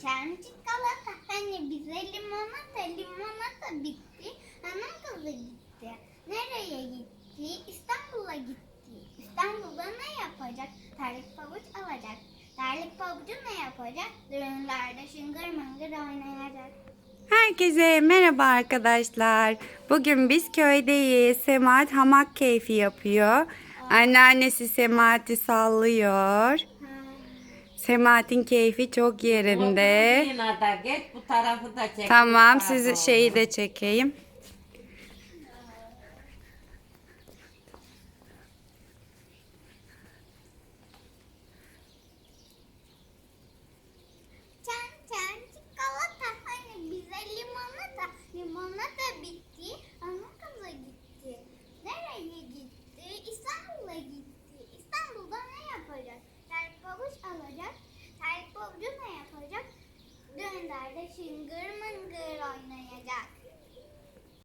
içer çikolata? Hani bize limonata, limonata bitti. Hanım kızı gitti. Nereye gitti? İstanbul'a gitti. İstanbul'da ne yapacak? Terlik pabuç alacak. Terlik pabucu ne yapacak? Düğünlerde şıngır mıngır oynayacak. Herkese merhaba arkadaşlar. Bugün biz köydeyiz. Semahat hamak keyfi yapıyor. Anneannesi Semahat'i sallıyor. Ha. Semahat'in keyfi çok yerinde. Geç bu tarafı da çek. Tamam sizi şeyi de çekeyim.